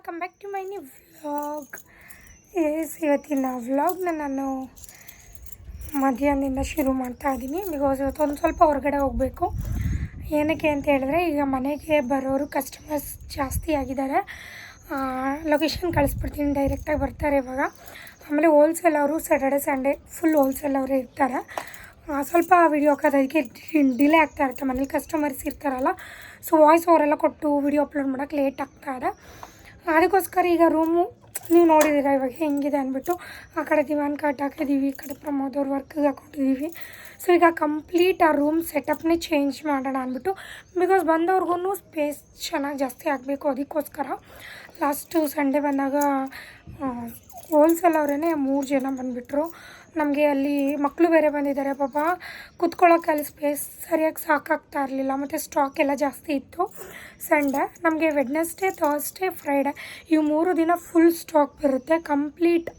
Welcome back to my new vlog yes ಇವತ್ತಿನ ವ್ಲಾಗ್ನ ನಾನು ಮಧ್ಯಾಹ್ನದಿಂದ ಶುರು ಮಾಡ್ತಾ ಇದ್ದೀನಿ. ಬಿಕಾಸ್ ಇವತ್ತು ಒಂದು ಸ್ವಲ್ಪ ಹೊರಗಡೆ ಹೋಗಬೇಕು. ಏನಕ್ಕೆ ಅಂತ ಹೇಳಿದ್ರೆ, ಈಗ ಮನೆಗೆ ಬರೋರು ಕಸ್ಟಮರ್ಸ್ ಜಾಸ್ತಿ ಆಗಿದ್ದಾರೆ. ಲೊಕೇಶನ್ ಕಳಿಸ್ಬಿಡ್ತೀನಿ ಡೈರೆಕ್ಟಾಗಿ ಬರ್ತಾರೆ ಇವಾಗ. ಆಮೇಲೆ ಹೋಲ್ಸೇಲ್ ಅವರು ಸ್ಯಾಟರ್ಡೆ ಸಂಡೇ ಫುಲ್ ಹೋಲ್ಸೇಲ್ ಅವರು ಇರ್ತಾರೆ. ಸ್ವಲ್ಪ ವಿಡಿಯೋ ಹಾಕೋದಕ್ಕೆ ಡಿಲೇ ಆಗ್ತಾ ಇರುತ್ತೆ. ಮನೇಲಿ ಕಸ್ಟಮರ್ಸ್ ಇರ್ತಾರಲ್ಲ ಸೊ ವಾಯ್ಸ್ ಅವರೆಲ್ಲ ಕೊಟ್ಟು ವೀಡಿಯೋ ಅಪ್ಲೋಡ್ ಮಾಡೋಕ್ಕೆ ಲೇಟ್ ಆಗ್ತಾ ಇದೆ. ಅದಕ್ಕೋಸ್ಕರ ಈಗ ರೂಮು ನೀವು ನೋಡಿದ್ದೀರ ಇವಾಗ ಹೆಂಗಿದೆ ಅಂದ್ಬಿಟ್ಟು ಆ ಕಡೆ ದಿವಾನ್ ಕಟ್ ಹಾಕಿದ್ದೀವಿ ಈ ಕಡೆ ಪ್ರಮೋದ್ ಅವ್ರ ವರ್ಕ್ಗೆ ಹಾಕೊಂಡಿದ್ದೀವಿ ಸೊ ಈಗ ಕಂಪ್ಲೀಟ್ ಆ ರೂಮ್ ಸೆಟಪ್ನೇ ಚೇಂಜ್ ಮಾಡೋಣ ಅಂದ್ಬಿಟ್ಟು ಬಿಕಾಸ್ ಬಂದವ್ರಿಗೂ ಸ್ಪೇಸ್ ಚೆನ್ನಾಗಿ ಜಾಸ್ತಿ ಆಗಬೇಕು ಅದಕ್ಕೋಸ್ಕರ. ಲಾಸ್ಟು ಸಂಡೇ ಬಂದಾಗ ಹೋಲ್ಸೇಲ್ ಅವರೇ ಮೂರು ಜನ ಬಂದುಬಿಟ್ರು. ನಮಗೆ ಅಲ್ಲಿ ಮಕ್ಕಳು ಬೇರೆ ಬಂದಿದ್ದಾರೆ ಪಾಪ. ಕುತ್ಕೊಳ್ಳೋಕೆ ಅಲ್ಲಿ ಸ್ಪೇಸ್ ಸರಿಯಾಗಿ ಸಾಕಾಗ್ತಾ ಇರಲಿಲ್ಲ. ಮತ್ತು ಸ್ಟಾಕ್ ಎಲ್ಲ ಜಾಸ್ತಿ ಇತ್ತು ಸಂಡೇ ನಮಗೆ ವೆಡ್ನೆಸ್ಡೇ ಥರ್ಸ್ಡೇ ಫ್ರೈಡೇ ಇವು ಮೂರು ದಿನ ಫುಲ್ ಸ್ಟಾಕ್ ಬರುತ್ತೆ. ಕಂಪ್ಲೀಟ್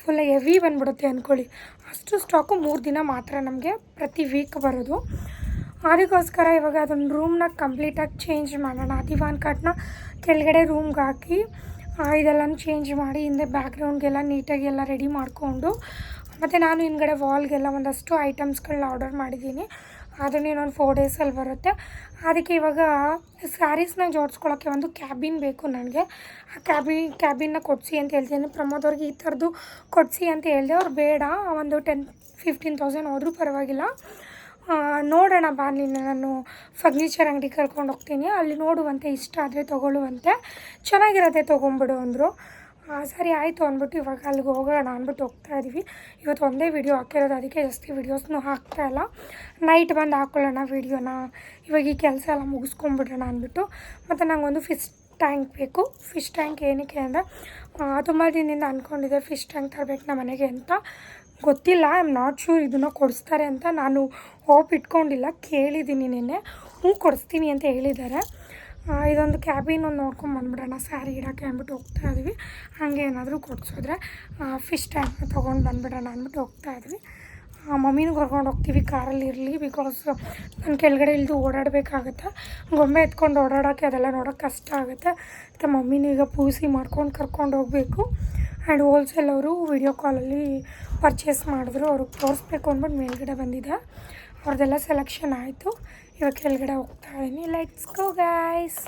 ಫುಲ್ ಹೆವಿ ಬಂದ್ಬಿಡುತ್ತೆ ಅಂದ್ಕೊಳ್ಳಿ ಅಷ್ಟು ಸ್ಟಾಕು ಮೂರು ದಿನ ಮಾತ್ರ ನಮಗೆ ಪ್ರತಿ ವೀಕ್ ಬರೋದು. ಅದಕ್ಕೋಸ್ಕರ ಇವಾಗ ಅದೊಂದು ರೂಮ್ನ ಕಂಪ್ಲೀಟಾಗಿ ಚೇಂಜ್ ಮಾಡೋಣ. ದಿವಾನ್ ಕಾಟ್ನ ಕೆಳಗಡೆ ರೂಮ್ಗೆ ಹಾಕಿ ಆ, ಇದೆಲ್ಲನೂ ಚೇಂಜ್ ಮಾಡಿ ಹಿಂದೆ ಬ್ಯಾಕ್ಗ್ರೌಂಡ್ಗೆಲ್ಲ ನೀಟಾಗಿ ಎಲ್ಲ ರೆಡಿ ಮಾಡಿಕೊಂಡು, ಮತ್ತು ನಾನು ಹಿಂದ್ಗಡೆ ವಾಲ್ಗೆಲ್ಲ ಒಂದಷ್ಟು ಐಟಮ್ಸ್ಗಳನ್ನ ಆರ್ಡರ್ ಮಾಡಿದ್ದೀನಿ. ಅದನ್ನು ಇನ್ನೊಂದು ಫೋರ್ ಡೇಸಲ್ಲಿ ಬರುತ್ತೆ. ಅದಕ್ಕೆ ಇವಾಗ ಸ್ಯಾರೀಸ್ನ ಜೋಡಿಸ್ಕೊಳ್ಳೋಕ್ಕೆ ಒಂದು ಕ್ಯಾಬಿನ್ ಬೇಕು ನನಗೆ. ಆ ಕ್ಯಾಬಿನ್ ಕ್ಯಾಬಿನ್ನ ಕೊಡಿಸಿ ಅಂತ ಹೇಳ್ತೀನಿ. ಪ್ರಮೋದ್ ಅವ್ರಿಗೆ ಈ ಥರದ್ದು ಕೊಡಿಸಿ ಅಂತ ಹೇಳಿದೆ. ಅವ್ರು ಬೇಡ, ಒಂದು ಟೆನ್ ಫಿಫ್ಟೀನ್ ತೌಸಂಡ್ ಹೋದರೂ ಪರವಾಗಿಲ್ಲ. ನೋಡೋಣ ಬಾ ನೀನು. ನಾನು ಫರ್ನಿಚರ್ ಅಂಗಡಿ ಕರ್ಕೊಂಡು ಹೋಗ್ತೀನಿ. ಅಲ್ಲಿ ನೋಡುವಂತೆ, ಇಷ್ಟ ಆದರೆ ತೊಗೊಳ್ಳುವಂತೆ. ಚೆನ್ನಾಗಿರತ್ತೆ ತೊಗೊಂಬಿಡು ಅಂದರು. ಸರಿ ಆಯಿತು ಅಂದ್ಬಿಟ್ಟು ಇವಾಗ ಅಲ್ಲಿಗೆ ಹೋಗೋಣ ಅಂದ್ಬಿಟ್ಟು ಹೋಗ್ತಾ ಇದ್ದೀವಿ ಇವತ್ತು ಒಂದೇ ವೀಡಿಯೋ ಹಾಕಿರೋದು, ಅದಕ್ಕೆ ಜಾಸ್ತಿ ವೀಡಿಯೋಸ್ನೂ ಇಲ್ಲ. ನೈಟ್ ಬಂದು ಹಾಕ್ಕೊಳ್ಳೋಣ ವೀಡಿಯೋನ ಇವಾಗ ಈ ಕೆಲಸ ಎಲ್ಲ ಮುಗಿಸ್ಕೊಂಬಿಡೋಣ ಅಂದ್ಬಿಟ್ಟು. ಮತ್ತು ನಂಗೊಂದು ಫಿಶ್ ಟ್ಯಾಂಕ್ ಬೇಕು. ಫಿಶ್ ಟ್ಯಾಂಕ್ ಏನಕ್ಕೆ ಅಂದರೆ ತುಂಬ ದಿನದಿಂದ ಅಂದ್ಕೊಂಡಿದ್ದೆ ಫಿಶ್ ಟ್ಯಾಂಕ್ ತರಬೇಕು ನಮ್ಮ ಮನೆಗೆ ಅಂತ. ಗೊತ್ತಿಲ್ಲ ಐ ಆಮ್ ನಾಟ್ ಶೂರ್ ಇದನ್ನು ಕೊಡಿಸ್ತಾರೆ ಅಂತ ನಾನು ಹೋಪ್ ಇಟ್ಕೊಂಡಿಲ್ಲ ಕೇಳಿದ್ದೀನಿ ನಿನ್ನೆ. ಹ್ಞೂ, ಕೊಡಿಸ್ತೀನಿ ಅಂತ ಹೇಳಿದ್ದಾರೆ. ಇದೊಂದು ಕ್ಯಾಬಿನ್ ಒಂದು ನೋಡ್ಕೊಂಡು ಬಂದ್ಬಿಡೋಣ. ಸ್ಯಾರಿ ಇಡೋಕ್ಕೆ ಅಂದ್ಬಿಟ್ಟು ಹೋಗ್ತಾ ಇದ್ವಿ. ಹಾಗೆ ಏನಾದರೂ ಕೊಡಿಸಿದ್ರೆ ಫಿಶ್ ಟ್ಯಾಂಕ್ನ ತೊಗೊಂಡು ಬಂದ್ಬಿಡೋಣ ಅಂದ್ಬಿಟ್ಟು ಹೋಗ್ತಾ ಇದ್ವಿ. ಮಮ್ಮಿನೂ ಕರ್ಕೊಂಡು ಹೋಗ್ತೀವಿ ಕಾರಲ್ಲಿ ಇರಲಿ ಬಿಕಾಸ್ ನಾನು ಕೆಳಗಡೆ ಇಳಿದು ಓಡಾಡಬೇಕಾಗತ್ತೆ. ಗೊಂಬೆ ಎತ್ಕೊಂಡು ಓಡಾಡೋಕ್ಕೆ ಅದೆಲ್ಲ ನೋಡೋಕ್ಕೆ ಕಷ್ಟ ಆಗುತ್ತೆ. ಮತ್ತು ಮಮ್ಮಿನೂ ಈಗ ಪೂಸಿ ಮಾಡ್ಕೊಂಡು ಕರ್ಕೊಂಡು ಹೋಗಬೇಕು. ಆ್ಯಂಡ್ ಹೋಲ್ಸೇಲ್ ಅವರು ವಿಡಿಯೋ ಕಾಲಲ್ಲಿ ಪರ್ಚೇಸ್ ಮಾಡಿದ್ರು. ಅವ್ರಿಗೆ ತೋರಿಸ್ಬೇಕು ಅಂದ್ಬಿಟ್ಟು ಮೇಲ್ಗಡೆ ಬಂದಿದ್ದೆ ಅವ್ರದ್ದೆಲ್ಲ ಸೆಲೆಕ್ಷನ್ ಆಯಿತು. ಇವಾಗ ಕೆಳಗಡೆ ಹೋಗ್ತಾ ಇದ್ದೀನಿ. Let's go guys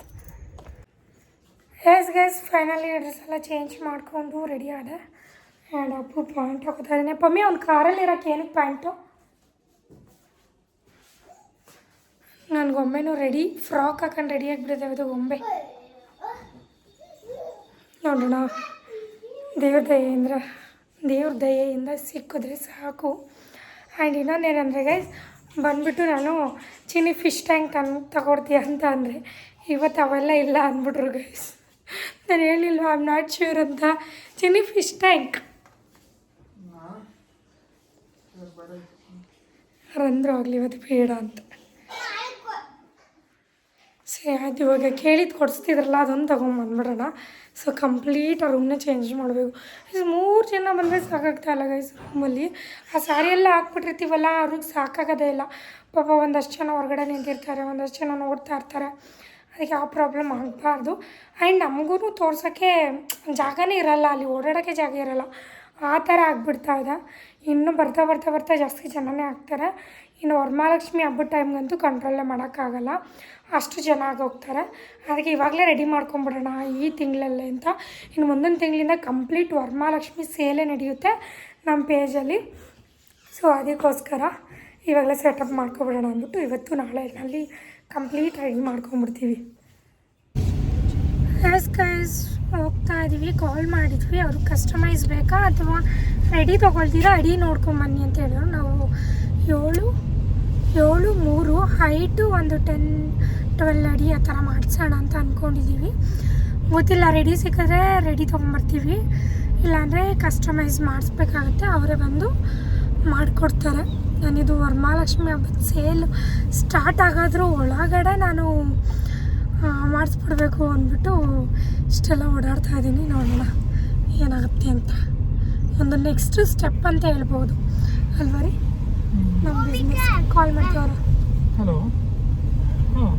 yes guys finally dress ಎಲ್ಲ ಚೇಂಜ್ ಮಾಡಿಕೊಂಡು ರೆಡಿ ಆದೆ. ಆ್ಯಂಡ್ ಅಪ್ಪು ಪ್ಯಾಂಟ್ ಹಾಕೋತಾ ಇದ್ದೀನಿ ಪಮ್ಮಿ ಅವ್ನು ಕಾರಲ್ಲಿ ಇರೋಕ್ಕೆ ಏನಕ್ಕೆ ಪ್ಯಾಂಟು ನನ್ನ ಗೊಂಬೆನೂ ರೆಡಿ ಫ್ರಾಕ್ ಹಾಕೊಂಡು ರೆಡಿ ಆಗಿಬಿಟ್ಟಿದೆ ಇದು ಗೊಂಬೆ ನೋಡೋಣ ದೇವ್ರ ದಯೆಯಿಂದ ದೇವ್ರ ದಯೆಯಿಂದ ಸಿಕ್ಕಿದ್ರೆ ಸಾಕು ಆ್ಯಂಡ್ ಇನ್ನೊಂದೇನೆಂದರೆ ಗೈಸ್ ಬಂದ್ಬಿಟ್ಟು ನಾನು ಚಿನ್ನಿ ಫಿಶ್ ಟ್ಯಾಂಕ್ ತನ್ ತಗೊಡ್ತೀಯ ಅಂತ ಅಂದರೆ ಇವತ್ತು ಅವೆಲ್ಲ ಇಲ್ಲ ಅಂದ್ಬಿಟ್ರು ಗೈಸ್ ನಾನು ಹೇಳಿಲ್ವ ಐ ಆಮ್ ನಾಟ್ ಶ್ಯೂರ್ ಅಂತ ಚಿನ್ನಿ ಫಿಶ್ ಟ್ಯಾಂಕ್ ಅಂದರು ಆಗಲಿ ಇವತ್ತು ಬೇಡ ಅಂತ. ಸರಿ ಆಯ್ತು ಇವಾಗ ಕೇಳಿದ್ದು ಕೊಡಿಸ್ತಿದ್ರಲ್ಲ, ಅದೊಂದು ತೊಗೊಂಬಂದ್ಬಿಡೋಣ. ಸೊ ಕಂಪ್ಲೀಟ್ ಆ ರೂಮ್ನ ಚೇಂಜ್ ಮಾಡಬೇಕು. ಇದು ಮೂರು ಜನ ಬಂದರೆ ಸಾಕಾಗ್ತಾ ಇಲ್ಲ ಗೈಸ್ ರೂಮಲ್ಲಿ ಆ ಸ್ಯಾರಿ ಎಲ್ಲ ಹಾಕ್ಬಿಟ್ಟಿರ್ತೀವಲ್ಲ ಅವ್ರಿಗೆ ಸಾಕಾಗೋದೇ ಇಲ್ಲ. ಪಾಪ ಒಂದಷ್ಟು ಜನ ಹೊರಗಡೆ ನಿಂತಿರ್ತಾರೆ, ಒಂದಷ್ಟು ಜನ ನೋಡ್ತಾ ಇರ್ತಾರೆ. ಅದಕ್ಕೆ ಆ ಪ್ರಾಬ್ಲಮ್ ಆಗಬಾರ್ದು. ಆ್ಯಂಡ್ ನಮಗೂ ತೋರ್ಸೋಕ್ಕೆ ಜಾಗನೇ ಇರಲ್ಲ, ಅಲ್ಲಿ ಓಡಾಡೋಕ್ಕೆ ಜಾಗ ಇರಲ್ಲ. ಆ ಥರ ಆಗಿಬಿಡ್ತಾ ಇದೆ. ಇನ್ನು ಬರ್ತಾ ಬರ್ತಾ ಬರ್ತಾ ಜಾಸ್ತಿ ಜನನೇ ಆಗ್ತಾರೆ. ಇನ್ನು ವರಮಹಾಲಕ್ಷ್ಮಿ ಹಬ್ಬದ ಟೈಮ್ಗಂತೂ ಕಂಟ್ರೋಲೇ ಮಾಡೋಕ್ಕಾಗಲ್ಲ. ಅಷ್ಟು ಜನ ಆಗೋಗ್ತಾರೆ ಅದಕ್ಕೆ ಇವಾಗಲೇ ರೆಡಿ ಮಾಡ್ಕೊಂಬಿಡೋಣ ಈ ತಿಂಗಳಲ್ಲೇ ಅಂತ. ಇನ್ನು ಮುಂದಿನ ತಿಂಗಳಿಂದ ಕಂಪ್ಲೀಟ್ ವರಮಹಾಲಕ್ಷ್ಮಿ ಸೇಲೇ ನಡೆಯುತ್ತೆ ನಮ್ಮ ಪೇಜಲ್ಲಿ ಸೊ ಅದಕ್ಕೋಸ್ಕರ ಇವಾಗಲೇ ಸೆಟಪ್ ಮಾಡ್ಕೊಬಿಡೋಣ ಅಂದ್ಬಿಟ್ಟು ಇವತ್ತು ನಾಳೆ ಅಲ್ಲಿ ಕಂಪ್ಲೀಟ್ ರೆಡಿ ಮಾಡ್ಕೊಂಬಿಡ್ತೀವಿ. ಗೈಸ್ ಹೋಗ್ತಾ ಇದ್ದೀವಿ ಕಾಲ್ ಮಾಡಿದ್ವಿ. ಅವರು ಕಸ್ಟಮೈಸ್ ಬೇಕಾ ಅಥವಾ ರೆಡಿ ತೊಗೊಳ್ತೀರಾ? ಅಡಿ ನೋಡ್ಕೊಂಬನ್ನಿ ಅಂತ ಹೇಳಿದ್ರು. ನಾವು ಏಳು ಏಳು, ಮೂರು ಹೈಟು ಒಂದು ಟೆನ್ ಟ್ವೆಲ್ ಅಡಿ ಆ ಥರ ಮಾಡಿಸೋಣ ಅಂತ ಅಂದ್ಕೊಂಡಿದ್ದೀವಿ ಗೊತ್ತಿಲ್ಲ ರೆಡಿ ಸಿಕ್ಕಿದ್ರೆ ರೆಡಿ ತೊಗೊಂಬರ್ತೀವಿ. ಇಲ್ಲಾಂದರೆ ಕಸ್ಟಮೈಸ್ ಮಾಡಿಸ್ಬೇಕಾಗತ್ತೆ. ಅವರೇ ಬಂದು ಮಾಡಿಕೊಡ್ತಾರೆ. ನಾನಿದು ವರಮಹಾಲಕ್ಷ್ಮಿ ಹಬ್ಬದ ಸೇಲ್ ಸ್ಟಾರ್ಟ್ ಆಗಾದರೂ ಒಳಗಡೆ ನಾನು ಮಾಡಿಸ್ಬಿಡ್ಬೇಕು ಅಂದ್ಬಿಟ್ಟು ಇಷ್ಟೆಲ್ಲ ಓಡಾಡ್ತಾ ಇದ್ದೀನಿ ನೋಡೋಣ ಏನಾಗುತ್ತೆ ಅಂತ. ಒಂದು ನೆಕ್ಸ್ಟ್ ಸ್ಟೆಪ್ ಅಂತ ಹೇಳ್ಬೋದು. ಅಲ್ವಾ ರೀ? ನಮ್ಮ ಬಿಸ್ನೆಸ್ ಕಾಲ್ ಮಾಡ್ತೀವ್ರ. ಹಲೋ ಹಾಂ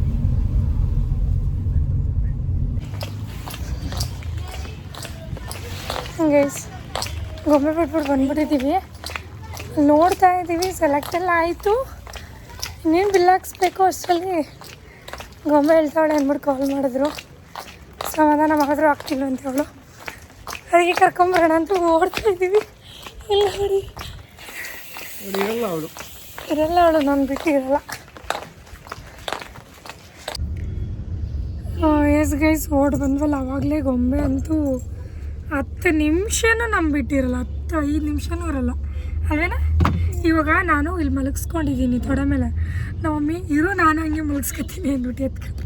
ಗೈಸ್ ಗೊಂಬೆ ಬಿಟ್ಬಿಟ್ಟು ಬಂದ್ಬಿಟ್ಟಿದ್ದೀವಿ. ನೋಡ್ತಾ ಇದ್ದೀವಿ ಸೆಲೆಕ್ಟ್ ಎಲ್ಲ ಆಯಿತು. ಇನ್ನೇನು ಬಿಲ್ ಹಾಕ್ಸ್ಬೇಕು ಅಷ್ಟರಲ್ಲಿ? ಗೊಂಬೆ ಹೇಳ್ತಾವಳೆ ಅಂದ್ಬಿಟ್ಟು ಕಾಲ್ ಮಾಡಿದ್ರು. ಸಮಾಧಾನ ಮಾಡಿದ್ರು ಆಗ್ತಿಲ್ಲ ಅಂತ ಅವಳು ಅದಕ್ಕೆ ಕರ್ಕೊಂಬರೋಣ ಅಂತ ಓಡ್ತಾ ಇದ್ದೀವಿ. ಇಲ್ಲ ನೋಡಿ. ಇರಲ್ಲ ಅವಳು. ಇರಲ್ಲ ಅವಳು ನಾನು ಬಿಟ್ಟಿರಲ್ಲ ಎಸ್ ಗೈಸ್ ಓಡ್ ಬಂದ್ವಲ್ಲ ಅವಾಗಲೇ ಗೊಂಬೆ ಅಂತೂ ಹತ್ತು ನಿಮಿಷನೂ ನಮ್ಮ ಬಿಟ್ಟಿರಲ್ಲ ಹತ್ತು ಐದು ನಿಮಿಷನೂ ಇರಲ್ಲ. ಅದೇನ ಇವಾಗ ನಾನು ಇಲ್ಲಿ ಮಲಗಿಸ್ಕೊಂಡಿದ್ದೀನಿ ತೊಡೆ ಮೇಲೆ. ನಮ್ಮ ಮಮ್ಮಿ ಇರೋ ನಾನು ಹಂಗೆ ಮಲಗಿಸ್ಕೊತೀನಿ ಅಂದ್ಬಿಟ್ಟು ಎತ್ಕೊಂಡು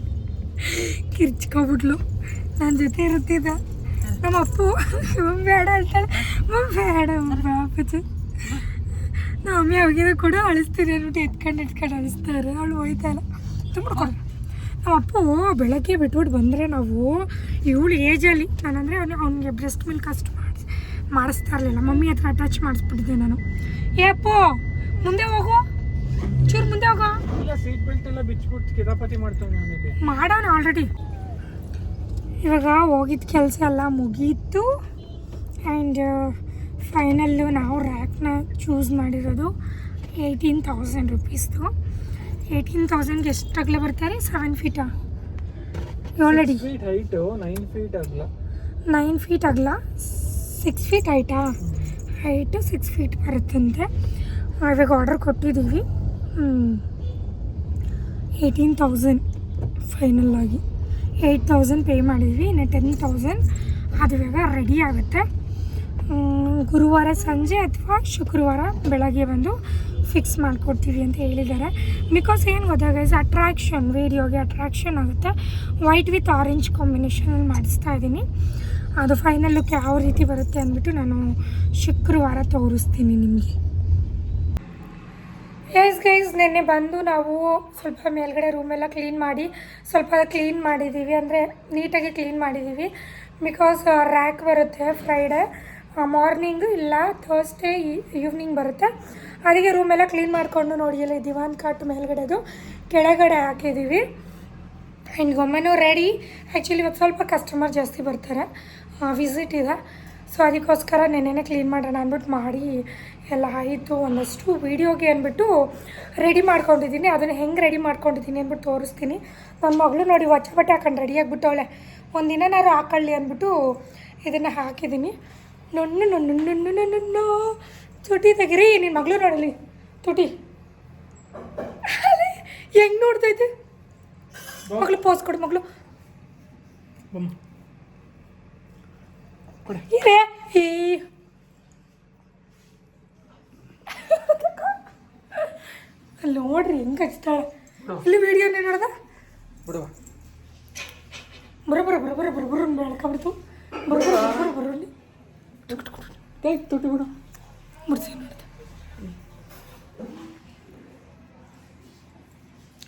ಕಿರ್ಚ್ಕೊಬಿಟ್ಲು ನನ್ನ ಜೊತೆ ಇರುತ್ತಿದ್ದ ನಮ್ಮ ಅಪ್ಪು ಬೇಡ ಅಂತಾಳೆ. ಮಮ್ಮ ಬೇಡ ಅಪ್ಪಾಜಿ ನಾ ನಮ್ಮ ಮಮ್ಮಿ ಅವಾಗಿದ ಕೂಡ ಅಳಿಸ್ತೀನಿ ಅಂದ್ಬಿಟ್ಟು ಎತ್ಕೊಂಡು ಎತ್ಕೊಂಡು ಅಳಿಸ್ತಾರೆ. ಅವಳು ಹೋಯ್ತಾ ಇಲ್ಲ. ತುಂಬ ಕೊಡು. ನಮ್ಮ ಅಪ್ಪು ಬೆಳಗ್ಗೆ ಬಿಟ್ಬಿಟ್ಟು ಬಂದರೆ ನಾವು ಇವಳು ಏಜಲ್ಲಿ ನಾನಂದರೆ ಅವನಿಗೆ ಅವ್ನಿಗೆ ಬ್ರೆಸ್ಟ್ ಮಿಲ್ಕ್ ಅಷ್ಟು ಮಾಡಿಸಿ ಮಾಡಿಸ್ತಾ ಇರಲಿಲ್ಲ. ಮಮ್ಮಿ ಹತ್ರ ಅಟ್ಯಾಚ್ ಮಾಡಿಸ್ಬಿಟ್ಟಿದ್ದೆ ನಾನು. ಏ ಅಪ್ಪು ಮುಂದೆ ಹೋಗು. ಚೂರು ಮುಂದೆ ಹೋಗು. ಮಾಡೋಣ ಸೀಟ್ ಬೆಲ್ಟ್ ಎಲ್ಲ ಬಿಚ್ಬಿಟ್ಟು ಕಿತಾಪತಿ ಮಾಡ್ತಾನೆ ಅವನಿಗೆ ಮಾಡೋಣ ಆಲ್ರೆಡಿ ಇವಾಗ ಹೋಗಿದ್ದ ಕೆಲಸ ಎಲ್ಲ ಮುಗೀತು. ಆ್ಯಂಡ್ ಫೈನಲ್ಲು ನಾವು ರ್ಯಾಕ್ನ ಚೂಸ್ ಮಾಡಿರೋದು ಏಯ್ಟೀನ್ ತೌಸಂಡ್ ರುಪೀಸ್ದು ಏಯ್ಟೀನ್ ತೌಸಂಡ್ಗೆ ಎಷ್ಟು ಅಗಲ ಬರ್ತಾರೆ? ಸೆವೆನ್ ಫೀಟಾ ಏಳಡಿ ನೈನ್ ಫೀಟ್ ಆಗಲ್ಲ ನೈನ್ ಫೀಟ್ ಅಗಲ. ಸಿಕ್ಸ್ ಫೀಟ್ ಹೈಟಾ ಹೈಟು ಸಿಕ್ಸ್ ಫೀಟ್ ಬರುತ್ತಂತೆ. ಇವಾಗ ಆರ್ಡರ್ ಕೊಟ್ಟಿದ್ದೀವಿ. ಏಯ್ಟೀನ್ ತೌಸಂಡ್ ಫೈನಲ್ ಆಗಿ. ಏಯ್ಟ್ ತೌಸಂಡ್ ಪೇ ಮಾಡಿದ್ವಿ, ಇನ್ನು ಟೆನ್ ತೌಸಂಡ್. ಅದು ಇವಾಗ ರೆಡಿ ಆಗುತ್ತೆ. ಗುರುವಾರ ಸಂಜೆ ಅಥವಾ ಶುಕ್ರವಾರ ಬೆಳಗ್ಗೆ ಬಂದು ಫಿಕ್ಸ್ ಮಾಡಿಕೊಡ್ತೀವಿ ಅಂತ ಹೇಳಿದ್ದಾರೆ. ಬಿಕಾಸ್ ಏನು ಗೊತ್ತಾ ಗೈಸ್ ಅಟ್ರಾಕ್ಷನ್ ವೀಡಿಯೋಗೆ ಅಟ್ರಾಕ್ಷನ್ ಆಗುತ್ತೆ. ವೈಟ್ ವಿತ್ ಆರೆಂಜ್ ಕಾಂಬಿನೇಷನಲ್ಲಿ ಮಾಡಿಸ್ತಾ ಇದ್ದೀನಿ. ಅದು ಫೈನಲ್ ಲುಕ್ ಯಾವ ರೀತಿ ಬರುತ್ತೆ ಅಂದ್ಬಿಟ್ಟು ನಾನು ಶುಕ್ರವಾರ ತೋರಿಸ್ತೀನಿ ನಿಮಗೆ. ಎಸ್ ಗೈಸ್ ನಿನ್ನೆ ಬಂದು ನಾವು ಸ್ವಲ್ಪ ಮೇಲ್ಗಡೆ ರೂಮೆಲ್ಲ ಕ್ಲೀನ್ ಮಾಡಿ, ಸ್ವಲ್ಪ ಕ್ಲೀನ್ ಮಾಡಿದ್ದೀವಿ ಅಂದರೆ ನೀಟಾಗಿ ಕ್ಲೀನ್ ಮಾಡಿದ್ದೀವಿ ಬಿಕಾಸ್ ರ್ಯಾಕ್ ಬರುತ್ತೆ ಫ್ರೈಡೇ ಮಾರ್ನಿಂಗ್ ಇಲ್ಲ ಥರ್ಸ್ಡೇ ಈವ್ನಿಂಗ್ ಬರುತ್ತೆ. ಅದಕ್ಕೆ ರೂಮೆಲ್ಲ ಕ್ಲೀನ್ ಮಾಡಿಕೊಂಡು ನೋಡಿ ಅಲ್ಲಿ ದಿವಾನ್ ಕಾಟ್ ಮೇಲ್ಗಡೆದು ಕೆಳಗಡೆ ಹಾಕಿದ್ದೀವಿ ಆ್ಯಂಡ್ ಗೊಮ್ಮೆನೂ ರೆಡಿ ಆ್ಯಕ್ಚುಲಿ ಇವತ್ತು ಸ್ವಲ್ಪ ಕಸ್ಟಮರ್ ಜಾಸ್ತಿ ಬರ್ತಾರೆ. ವಿಸಿಟ್ ಇದೆ. ಸೊ ಅದಕ್ಕೋಸ್ಕರ ನೆನ್ನೆನೇ ಕ್ಲೀನ್ ಮಾಡೋಣ ಅಂದ್ಬಿಟ್ಟು ಮಾಡಿ ಎಲ್ಲ ಆಯಿತು ಒಂದಷ್ಟು ವೀಡಿಯೋಗೆ ಅಂದ್ಬಿಟ್ಟು ರೆಡಿ ಮಾಡ್ಕೊಂಡಿದ್ದೀನಿ. ಅದನ್ನು ಹೆಂಗೆ ರೆಡಿ ಮಾಡ್ಕೊಂಡಿದ್ದೀನಿ ಅಂದ್ಬಿಟ್ಟು ತೋರಿಸ್ತೀನಿ. ನನ್ನ ಮಗಳು ನೋಡಿ ಹೊಚ್ಚ ಬಟ್ಟೆ ಹಾಕೊಂಡು ರೆಡಿ ಆಗಿಬಿಟ್ಟವಳೆ. ಒಂದಿನ ನಾನು ಹಾಕೊಳ್ಳಿ ಅಂದ್ಬಿಟ್ಟು ಇದನ್ನು ಹಾಕಿದ್ದೀನಿ. ನೊಣ್ಣು ನೊಣ್ಣು ನೊಣ್ಣು ನೊಣ್ಣು ತುಟಿ ತೆಗಿರಿ ನಿನ್ನ ಮಗಳು ನೋಡಲಿ. ತುಟಿ. ಹೆಂಗೆ ನೋಡ್ತೈತೆ ಮಗಳು ಪೋಸ್ ಕೊಡು ಮಗಳು. ಇರೇ ಈ ಅಲ್ಲಿ ನೋಡ್ರಿ ಹೆಂಗೆ ಹಚ್ತಾಳೆ? ಇಲ್ಲಿ ವಿಡಿಯೋನೇ ನೋಡ್ದ? ಬಿಡುವ ಬರ ಬರ ಬರ ಬರ ಬರ ಬರ ಬೆಳ್ಕೊಬಿಡ್ತು ಬರ ಬರ ಬರ ಬರ ಬರ ತುಟಿ ಬಿಡು. ಮುಡ್ಸಿ ನೋಡ್ದೆ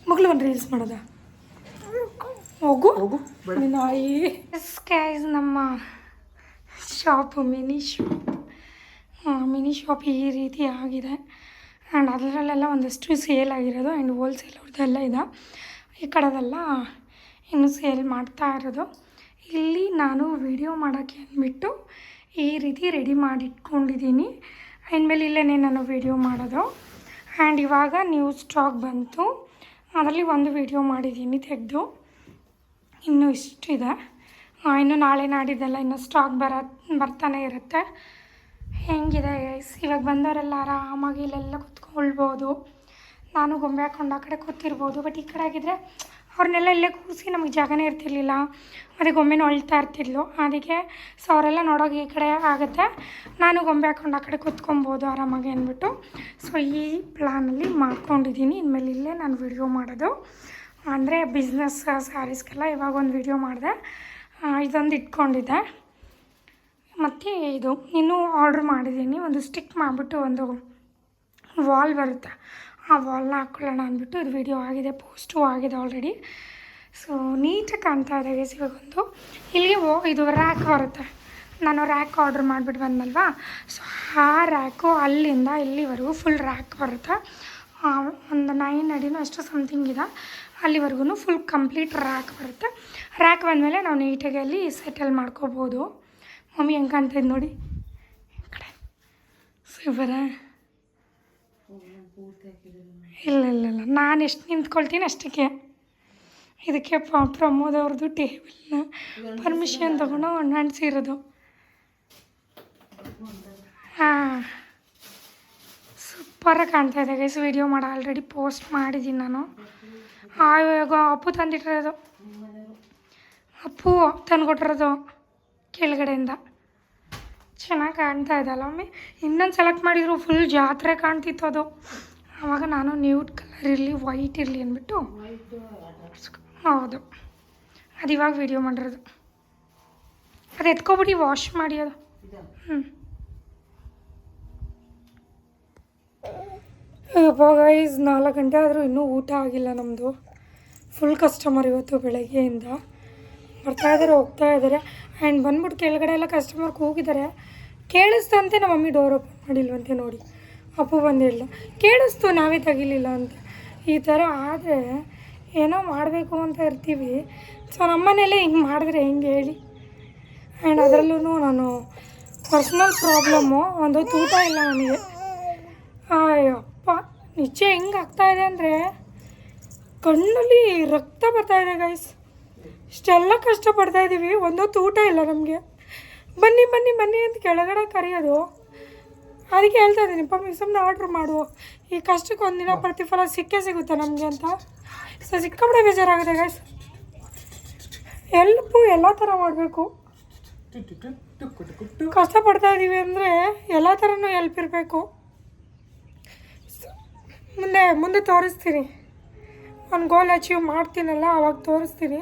ಮಗಳು ಒಂದು ರೀಲ್ಸ್ ಮಾಡೋದ? ಹೋಗು. ಹೋಗು ನಾಯಿ ನಮ್ಮ shop mini shop mini shop ಈ ರೀತಿ ಆಗಿದೆ. ಆ್ಯಂಡ್ ಅದರಲ್ಲೆಲ್ಲ ಒಂದಷ್ಟು ಸೇಲ್ ಆಗಿರೋದು ಆ್ಯಂಡ್ ಹೋಲ್ಸೇಲ್ ಅವ್ರದ್ದೆಲ್ಲ ಇದೆ. ಈ ಕಡೆದೆಲ್ಲ ಇನ್ನು ಸೇಲ್ ಮಾಡ್ತಾ ಇರೋದು. ಇಲ್ಲಿ ನಾನು ವಿಡಿಯೋ ಮಾಡೋಕ್ಕೆ ಅಂದ್ಬಿಟ್ಟು ಈ ರೀತಿ ರೆಡಿ ಮಾಡಿಟ್ಕೊಂಡಿದ್ದೀನಿ. ಆಮೇಲೆ ಇಲ್ಲೇ ನಾನು ವಿಡಿಯೋ ಮಾಡೋದು. ಆ್ಯಂಡ್ ಇವಾಗ ನ್ಯೂ ಸ್ಟಾಕ್ ಬಂತು. ಅದರಲ್ಲಿ ಒಂದು ವಿಡಿಯೋ ಮಾಡಿದ್ದೀನಿ ತೆಗೆದು. ಇನ್ನೂ ಇಷ್ಟಿದೆ. ಇನ್ನು ನಾಳೆ ನಾಡಿದ್ದೆಲ್ಲ ಇನ್ನು ಸ್ಟಾಕ್ ಬರ, ಬರ್ತಾನೆ ಇರುತ್ತೆ. ಹೆಂಗಿದೆ ಇವಾಗ ಬಂದವರೆಲ್ಲ ಆರಾಮಾಗಿ ಇಲ್ಲೆಲ್ಲ ಕೂತ್ಕೊಳ್ಬೋದು. ನಾನು ಗೊಂಬೆ ಹಾಕೊಂಡು ಆ ಕಡೆ ಕೂತಿರ್ಬೋದು. ಬಟ್ ಈ ಕಡೆ ಆಗಿದ್ರೆ ಅವ್ರನ್ನೆಲ್ಲ ಇಲ್ಲೇ ಕೂರಿಸಿ ನಮಗೆ ಜಾಗನೇ ಇರ್ತಿರ್ಲಿಲ್ಲ. ಮತ್ತು ಗೊಂಬೆನ ಅಳ್ತಾ ಇರ್ತಿದ್ಲು. ಅದಕ್ಕೆ ಸೊ ಅವರೆಲ್ಲ ನೋಡೋಕೆ ಈ ಕಡೆ ಆಗುತ್ತೆ. ನಾನು ಗೊಂಬೆ ಹಾಕೊಂಡು ಆ ಕಡೆ ಕೂತ್ಕೊಬೋದು ಆರಾಮಾಗಿ ಅಂದ್ಬಿಟ್ಟು. ಸೊ ಈ ಪ್ಲ್ಯಾನಲ್ಲಿ ಮಾಡ್ಕೊಂಡಿದ್ದೀನಿ. ಇನ್ಮೇಲೆ ಇಲ್ಲೇ ನಾನು ವಿಡಿಯೋ ಮಾಡೋದು. ಅಂದರೆ ಬಿಸ್ನೆಸ್ ಸ್ಯಾರೀಸ್ಗೆಲ್ಲ ಇವಾಗ ಒಂದು ವಿಡಿಯೋ ಮಾಡಿದೆ. ಇದೊಂದು ಇಟ್ಕೊಂಡಿದ್ದೆ. ಮತ್ತು ಇದು, ಇನ್ನೂ ಆರ್ಡ್ರ್ ಮಾಡಿದ್ದೀನಿ. ಒಂದು ಸ್ಟಿಕ್ ಮಾಡಿಬಿಟ್ಟು ಒಂದು ವಾಲ್ ಬರುತ್ತೆ. ಆ ವಾಲ್ನ ಹಾಕ್ಕೊಳ್ಳೋಣ ಅಂದ್ಬಿಟ್ಟು ಇದು ವಿಡಿಯೋ ಆಗಿದೆ ಪೋಸ್ಟು ಆಗಿದೆ ಆಲ್ರೆಡಿ ಸೊ ನೀಟಾಗಿ ಕಾಣ್ತಾ ಇದೆ ಇವಾಗ ಇವಾಗೊಂದು ಇಲ್ಲಿಗೆ ಓ, ಇದು ರ್ಯಾಕ್ ಬರುತ್ತೆ. ನಾನು ರ್ಯಾಕ್ ಆರ್ಡ್ರ್ ಮಾಡಿಬಿಟ್ಟು ಬಂದಲ್ವಾ? ಸೊ ಆ ರ್ಯಾಕು ಅಲ್ಲಿಂದ ಇಲ್ಲಿವರೆಗೂ ಫುಲ್ ರ್ಯಾಕ್ ಬರುತ್ತೆ. ಒಂದು ನೈನ್ ಅಡಿನೂ ಅಷ್ಟು ಸಮಥಿಂಗ್ ಇದೆ. ಅಲ್ಲಿವರೆಗೂ ಫುಲ್ ಕಂಪ್ಲೀಟ್ ರ್ಯಾಕ್ ಬರುತ್ತೆ. ರ್ಯಾಕ್ ಬಂದಮೇಲೆ ನಾವು ನೀಟಾಗಿ ಅಲ್ಲಿ ಸೆಟಲ್ ಮಾಡ್ಕೋಬೋದು. ಮಮ್ಮಿ ಹೆಂಗೆ ಕಾಣ್ತಾ ಇದ್ದು ನೋಡಿ ಕಡೆ. ಸೂಪರ ಇಲ್ಲ ಇಲ್ಲ ಇಲ್ಲ. ನಾನು ಎಷ್ಟು ನಿಂತ್ಕೊಳ್ತೀನಿ ಅಷ್ಟಕ್ಕೆ. ಇದಕ್ಕೆ ಪ್ರಮೋದ್ ಅವ್ರದ್ದು ಟೇಬಲ್ನ ಪರ್ಮಿಷನ್ ತೊಗೊಂಡು ಅಂಟಿಸಿರೋದು ಹಾಂ. ಸೂಪರಾಗಿ ಕಾಣ್ತಾ ಗೈಸ್ ವಿಡಿಯೋ ಮಾಡಿ ಆಲ್ರೆಡಿ ಪೋಸ್ಟ್ ಮಾಡಿದ್ದೀನಿ ನಾನು. ಅಪ್ಪು ತಂದಿಟ್ಟಿರೋದು. ಅಪ್ಪು ತಂದುಕೊಟ್ಟಿರೋದು ಕೆಳಗಡೆಯಿಂದ. ಚೆನ್ನಾಗಿ ಕಾಣ್ತಾ ಇದೆ ಮಮ್ಮಿ? ಇನ್ನೊಂದು ಸೆಲೆಕ್ಟ್ ಮಾಡಿದ್ರು ಫುಲ್ ಜಾತ್ರೆ ಕಾಣ್ತಿತ್ತು ಅದು. ಆವಾಗ ನಾನು ನ್ಯೂಟ್ ಕಲರ್ ಇರಲಿ ವೈಟ್ ಇರಲಿ ಅಂದ್ಬಿಟ್ಟು ಹೌದು. ಅದು ಇವಾಗ ವಿಡಿಯೋ ಮಾಡಿರೋದು. ಅದು ಎತ್ಕೊಬಿಟ್ಟು ವಾಶ್ ಮಾಡಿ ಅದು. ಹ್ಞೂ ಗೈಸ್ ನಾಲ್ಕು ಗಂಟೆ ಆದರೂ ಇನ್ನೂ ಊಟ ಆಗಿಲ್ಲ ನಮ್ಮದು ಫುಲ್ ಕಸ್ಟಮರ್ ಇವತ್ತು ಬೆಳಗ್ಗೆಯಿಂದ ಬರ್ತಾ ಇದ್ದಾರೆ ಹೋಗ್ತಾ ಇದ್ದಾರೆ ಆ್ಯಂಡ್ ಬಂದ್ಬಿಟ್ಟು ಕೆಳಗಡೆ ಎಲ್ಲ ಕಸ್ಟಮರ್ ಕೂಗಿದ್ದಾರೆ ಕೇಳಿಸ್ತಂತೆ ನಮ್ಮ ಮಮ್ಮಿ ಡೋರ್ ಓಪನ್ ಮಾಡಿಲ್ವಂತೆ ನೋಡಿ. ಅಪ್ಪು ಬಂದು ಕೇಳಿಸ್ತು, ನಾವೇ ತೆಗಿಲಿಲ್ಲ ಅಂತ. ಈ ಥರ ಆದರೆ ಏನೋ ಮಾಡಬೇಕು ಅಂತ ಇರ್ತೀವಿ. ಸೊ ನಮ್ಮನೇಲೆ ಹಿಂಗೆ ಮಾಡಿದ್ರೆ ಹೆಂಗೆ ಹೇಳಿ? ಆ್ಯಂಡ್ ಅದರಲ್ಲೂ ನಾನು ಪರ್ಸ್ನಲ್ ಪ್ರಾಬ್ಲಮ್ಮು ಒಂದು ತೂಟ ಇಲ್ಲ ನನಗೆ. ಅಯ್ಯಪ್ಪ ನಿಜ ಹೆಂಗೆ ಆಗ್ತಾಯಿದೆ ಅಂದರೆ ಕಣ್ಣಲ್ಲಿ ರಕ್ತ ಬರ್ತಾ ಇದೆ ಗೈಸ್ ಇಷ್ಟೆಲ್ಲ ಕಷ್ಟಪಡ್ತಾ ಇದ್ದೀವಿ ಒಂದೊತ್ತು ಊಟ ಇಲ್ಲ ನಮಗೆ. ಬನ್ನಿ ಬನ್ನಿ ಬನ್ನಿ ಅಂತ ಕೆಳಗಡೆ ಕರೆಯೋದು. ಅದಕ್ಕೆ ಹೇಳ್ತಾ ಇದ್ದೀನಿ, ಪಮ್ಮಿ ಸುಮ್ಮನೆ ಆರ್ಡ್ರ್ ಮಾಡು. ಈ ಕಷ್ಟಕ್ಕೆ ಒಂದಿನ ಪ್ರತಿಫಲ ಸಿಕ್ಕೇ ಸಿಗುತ್ತೆ ನಮಗೆ ಅಂತ. ಸೊ ಸಿಕ್ಕಾಪಟ್ಟೆ ಬೇಜಾರಾಗುತ್ತೆ ಗೈಸ್ ಎಲ್ಪು ಎಲ್ಲ ಥರ ಮಾಡಬೇಕು. ಕಷ್ಟಪಡ್ತಾ ಇದ್ದೀವಿ ಅಂದರೆ ಎಲ್ಲ ಥರನೂ ಎಲ್ಪ್ ಇರಬೇಕು. ಮುಂದೆ ಮುಂದೆ ತೋರಿಸ್ತೀನಿ. ಒಂದು ಗೋಲ್ ಅಚೀವ್ ಮಾಡ್ತೀನಲ್ಲ, ಅವಾಗ ತೋರಿಸ್ತೀನಿ.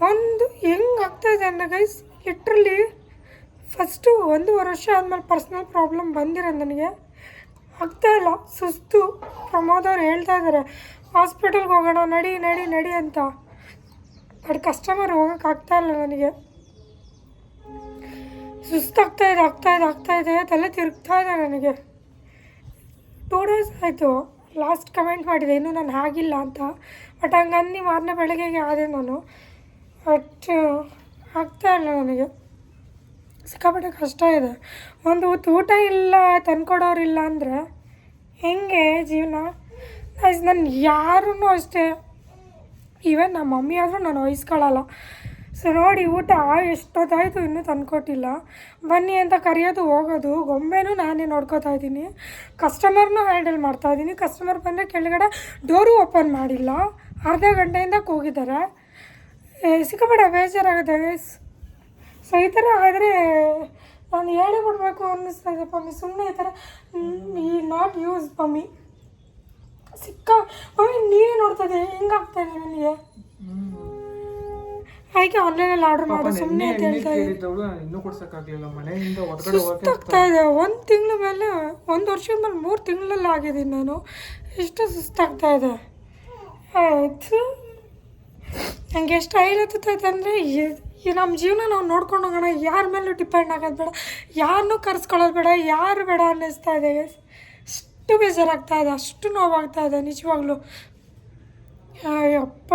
ಒಂದು ಹೆಂಗೆ ಆಗ್ತಾಯಿದೆ ಅಂದರೆ ಗೈಸ್ ಲಿಟ್ರಲಿ ಫಸ್ಟು ಒಂದೂವರೆ ವರ್ಷ ಆದಮೇಲೆ ಪರ್ಸ್ನಲ್ ಪ್ರಾಬ್ಲಮ್ ಬಂದಿರೋದು ನನಗೆ. ಆಗ್ತಾಯಿಲ್ಲ ಸುಸ್ತು. ಪ್ರಮೋದ್ ಅವ್ರು ಹೇಳ್ತಾ ಇದ್ದಾರೆ ಹಾಸ್ಪಿಟಲ್ಗೆ ಹೋಗೋಣ, ನಡಿ ನಡಿ ನಡಿ ಅಂತ. ಬಟ್ ಕಸ್ಟಮರ್ ಹೋಗೋಕೆ ಇಲ್ಲ ನನಗೆ. ಸುಸ್ತಾಗ್ತಾಯಿದೆ ಆಗ್ತಾಯಿದೆ ಆಗ್ತಾಯಿದೆ ತಲೆ ತಿರುಗ್ತಾ ಇದೆ ನನಗೆ. ಟೂ ಡೇಸ್ ಆಯಿತು. ಲಾಸ್ಟ್ ಕಮೆಂಟ್ ಮಾಡಿದೆ, ಇನ್ನೂ ನಾನು ಆಗಿಲ್ಲ ಅಂತ. ಬಟ್ ಹಂಗಂದು ಮಾರನೇ ಬೆಳಗ್ಗೆಗೆ ಆದೆ ನಾನು. ಬಟ್ ಇಲ್ಲ ನನಗೆ. ಸಿಕ್ಕಾಪಟ್ಟೆ ಕಷ್ಟ ಇದೆ. ಒಂದು ಹೊತ್ತು ಊಟ ಇಲ್ಲ ತಂದ್ಕೊಡೋರಿಲ್ಲ ಅಂದರೆ ಹೆಂಗೆ ಜೀವನ? ನಾನು ಯಾರೂ ಅಷ್ಟೇ. ಈವನ್ ನಮ್ಮ ಮಮ್ಮಿ ಆದರೂ ನಾನು ವಹಿಸ್ಕೊಳ್ಳಲ್ಲ ಸೊ, ನೋಡಿ, ಊಟ ಎಷ್ಟೊತ್ತಾಯಿತು ಇನ್ನೂ ತಂದುಕೊಟ್ಟಿಲ್ಲ. ಬನ್ನಿ ಅಂತ ಕರೆಯೋದು ಹೋಗೋದು. ಗೊಂಬೆನೂ ನಾನೇ ನೋಡ್ಕೋತಾ ಇದ್ದೀನಿ. ಕಸ್ಟಮರ್ನೂ ಹ್ಯಾಂಡಲ್ ಮಾಡ್ತಾ ಇದ್ದೀನಿ. ಕಸ್ಟಮರ್ ಬಂದರೆ ಕೆಳಗಡೆ ಡೋರು ಓಪನ್ ಮಾಡಿಲ್ಲ. ಅರ್ಧ ಗಂಟೆಯಿಂದ ಕೂಗಿದ್ದಾರೆ. ಸಿಕ್ಕಬೇಡ ಬೇಜಾರಾಗುತ್ತೆ ಗೈಸ್ ಸೊ ಈ ಥರ ಆದರೆ ನಾನು ಹೇಳಿ ಬಿಡಬೇಕು ಅನ್ನಿಸ್ತಾ ಇದೆ ಪಮ್ಮಿ. ಸುಮ್ಮನೆ ಈ ಥರ ಈ ನಾಟ್ ಯೂಸ್ ಪಮ್ಮಿ. ಸಿಕ್ಕ ಪಮ್ಮಿ, ನೀವೇ ನೋಡ್ತಾ ಇದ್ದೀವಿ ಹೆಂಗಾಗ್ತಾ ಇದೆ ನನಗೆ ಅದಕ್ಕೆ ಆನ್ಲೈನಲ್ಲಿ ಆರ್ಡರ್ ಮಾಡು ಸುಮ್ಮನೆ ಅಂತ ಹೇಳ್ತಾ ನಾನು ಇನ್ನೂ ಕೊಡ್ಸಕ್ಕಾಗ್ಲಿಲ್ಲ. ಮನೆಯಿಂದ ಹೊರಗಡೆ ಸುಸ್ತಾಗ್ತಾ ಇದೆ. ಒಂದು ತಿಂಗಳ ಮೇಲೆ ಒಂದು ವರ್ಷದ ಮೇಲೆ ಮೂರು ತಿಂಗಳಲ್ಲಿ ಆಗಿದ್ದೀನಿ ನಾನು. ಎಷ್ಟು ಸುಸ್ತಾಗ್ತಾ ಇದೆ. ಆಯಿತು. ನನಗೆ ಎಷ್ಟು ಐಲ್ ಹತ್ತೈತೆ ಅಂದರೆ ಈ ನಮ್ಮ ಜೀವನ ನಾವು ನೋಡ್ಕೊಂಡು ಹೋಗೋಣ. ಯಾರ ಮೇಲೂ ಡಿಪೆಂಡ್ ಆಗೋದು ಬೇಡ. ಯಾರನ್ನೂ ಕರ್ಸ್ಕೊಳ್ಳೋದು ಬೇಡ. ಯಾರು ಬೇಡ ಅನ್ನಿಸ್ತಾ ಇದೆ. ಅಷ್ಟು ಬೇಜಾರಾಗ್ತಾ ಇದೆ. ಅಷ್ಟು ನೋವಾಗ್ತಾ ಇದೆ. ನಿಜವಾಗ್ಲೂ. ಅಯ್ಯಪ್ಪ.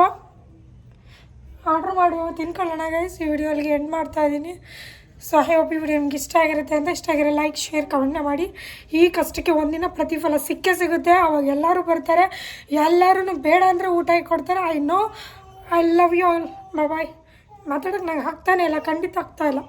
ಆರ್ಡ್ರ್ ಮಾಡಿ, ತಿನ್ಕೊಳ್ಳೋಣ ಗೈಸ್ ಈ ವಿಡಿಯೋ ಅಲ್ಲಿಗೆ ಎಂಡ್ ಮಾಡ್ತಾ ಇದ್ದೀನಿ. ಸೊ ಐ ಹೋಪ್ ವಿಡಿಯೋ ನಿಮ್ಗೆ ಇಷ್ಟ ಆಗಿರುತ್ತೆ ಅಂತ ಇಷ್ಟ ಆಗಿರೋ ಲೈಕ್ ಶೇರ್ ಕಮೆಂಟ್ನ ಮಾಡಿ. ಈ ಕಷ್ಟಕ್ಕೆ ಒಂದಿನ ಪ್ರತಿಫಲ ಸಿಕ್ಕೇ ಸಿಗುತ್ತೆ. ಅವಾಗ ಎಲ್ಲರೂ ಬರ್ತಾರೆ. ಎಲ್ಲರೂ ಬೇಡ ಅಂದರೆ ಊಟ ಕೊಡ್ತಾರೆ. I know I love you all bye ಮಾತಾಡೋಕ್ಕೆ ನಂಗೆ ಆಗ್ತಾನೇ ಇಲ್ಲ. ಖಂಡಿತ ಆಗ್ತಾ ಇಲ್ಲ.